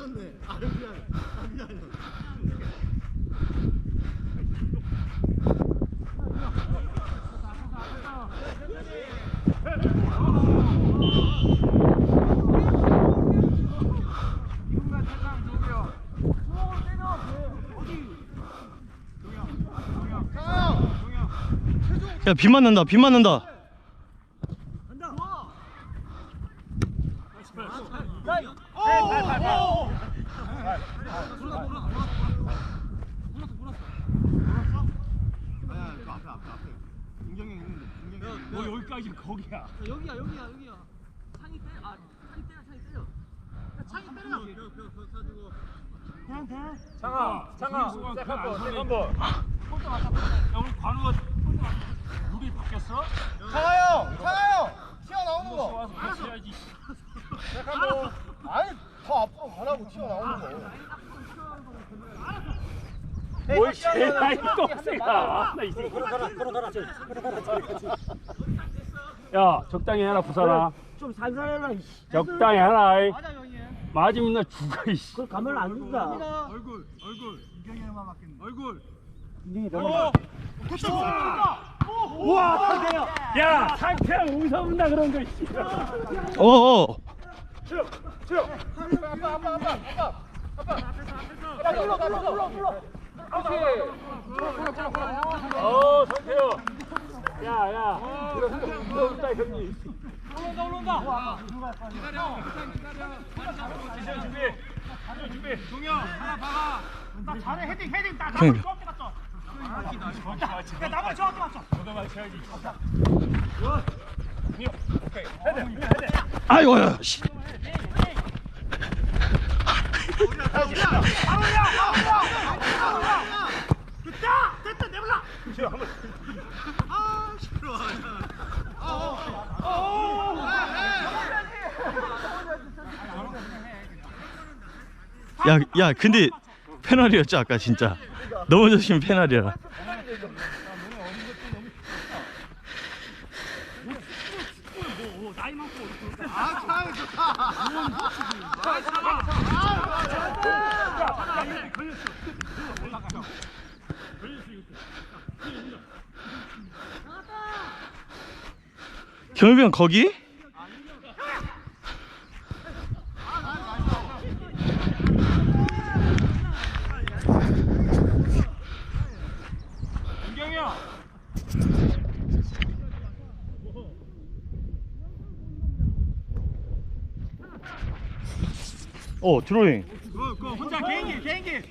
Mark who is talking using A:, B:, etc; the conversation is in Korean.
A: 있었네. 아 미안. 아 미안.
B: 야, 비 맞는다, 비 맞는다.
A: 아야 그 앞에 앞에 앞에. 민경이 있는데. 민경이. 있는데.
C: 너 여기까지 거기야.
D: 여기야 여기야 여기야. 창이 빼, 아 창이 빼라 창이 때려 야, 창이 빼라.
C: 창아, 창아, 세컨볼, 세컨볼. 야, 우리 관우가 물이 바뀌었어?
A: 창아 형, 창아 형. 튀어나오는 거.
C: 와서 같이 해야지.
A: 세컨볼. 아니 더 앞으로 가라고 튀어나오는 거.
C: 뭘 제일 똥새가. 나이 새끼. 야, 적당히 해라, 부산아.
D: 좀 살살해라 이씨
C: 적당히 해라. 이.
D: 맞아 형님
C: 맞으면 나 죽어, 이씨.
D: 그걸 가면 안 된다
A: 얼굴 얼굴. 민경이만 맞겠네. 얼굴.
D: 우와 상대요
C: 야, 상태랑 웃어본다 그런 거, 씨.
B: 어어.
C: 어, 상태요. 야, 야. 웃어본다, 형님. 올라온다, 올라온다. 기세 준비. 기세 준비. 동영, 하나 박아.
D: 나 잘해 헤딩 헤딩 나. 나머지 정확히 맞춰 야 나머지 정확히 맞춰
C: 너도 맞춰야지.
B: 아이고, 야, 씨.
D: 됐다 됐다 내볼라
B: 야, 야, 근데 페널이었죠, 아까 진짜. 넘어졌으면 페널이야.
A: 아 창이 좋다.
B: 경엽이 형 거기? 어, 드로잉.
A: 그, 그 혼자 개인기 개인기.